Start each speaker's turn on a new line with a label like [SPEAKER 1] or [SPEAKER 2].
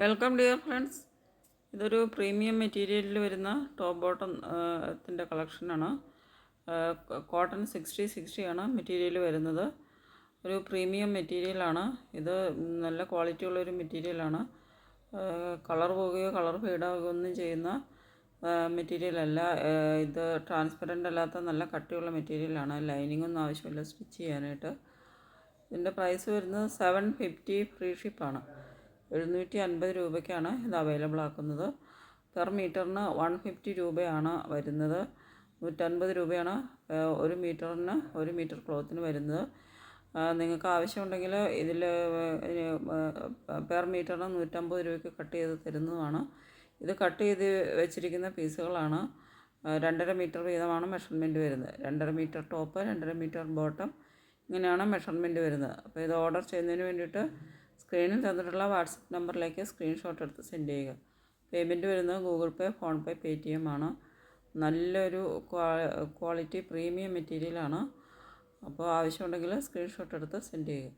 [SPEAKER 1] Welcome dear friends ഇതൊരു premium മെറ്റീരിയലിൽ വരുന്ന ടോപ്പ് ബോട്ടം ത്തിന്റെ കളക്ഷനാണ് കോട്ടൺ സിക്സ്റ്റി ആണ് മെറ്റീരിയൽ വരുന്നത്. ഒരു പ്രീമിയം മെറ്റീരിയലാണ് ഇത് നല്ല ക്വാളിറ്റി ഉള്ളൊരു മെറ്റീരിയലാണ് കളർ പോവുകയോ കളർ ഫെയ്ഡാവുകയോ ഒന്നും ചെയ്യുന്ന മെറ്റീരിയൽ അല്ല. ഇത് ട്രാൻസ്പെറന്റ് അല്ലാത്ത നല്ല കട്ടിയുള്ള മെറ്റീരിയലാണ് ലൈനിങ്ങൊന്നും ആവശ്യമില്ല. സ്റ്റിച്ച് ചെയ്യാനായിട്ട്. ഇതിന്റെ പ്രൈസ് വരുന്നത് സെവൻ ഫിഫ്റ്റി ഫ്രീ ഷിപ്പാണ് എഴുന്നൂറ്റി അൻപത് രൂപയ്ക്കാണ് ഇത് അവൈലബിൾ ആക്കുന്നത്. പെർ മീറ്ററിന് വൺ ഫിഫ്റ്റി രൂപയാണ് വരുന്നത്. നൂറ്റൻപത് രൂപയാണ് ഒരു മീറ്ററിന് ഒരു മീറ്റർ ക്ലോത്തിന് വരുന്നത്. നിങ്ങൾക്ക് ആവശ്യമുണ്ടെങ്കിൽ ഇതിൽ പെർ മീറ്ററിന് നൂറ്റമ്പത് രൂപയ്ക്ക് കട്ട് ചെയ്ത് തരുന്നതാണ്. ഇത് കട്ട് ചെയ്ത് വെച്ചിരിക്കുന്ന പീസുകളാണ്. രണ്ടര മീറ്റർ വീതമാണ് മെഷർമെന്റ് വരുന്നത്. രണ്ടര മീറ്റർ ടോപ്പ് രണ്ടര മീറ്റർ ബോട്ടം ഇങ്ങനെയാണ് മെഷർമെന്റ് വരുന്നത്. അപ്പോൾ ഇത് ഓർഡർ ചെയ്യുന്നതിന് വേണ്ടിയിട്ട് സ്ക്രീനിൽ തന്നിട്ടുള്ള വാട്സപ്പ് നമ്പറിലേക്ക് സ്ക്രീൻഷോട്ട് എടുത്ത് സെൻഡ് ചെയ്യുക. പേയ്മെന്റ് വരുന്നത് Google Pay PhonePe Paytm ആണ്. നല്ലൊരു ക്വാളിറ്റി പ്രീമിയം മെറ്റീരിയലാണ് അപ്പോൾ ആവശ്യമുണ്ടെങ്കിൽ സ്ക്രീൻഷോട്ട് എടുത്ത് സെൻഡ് ചെയ്യുക.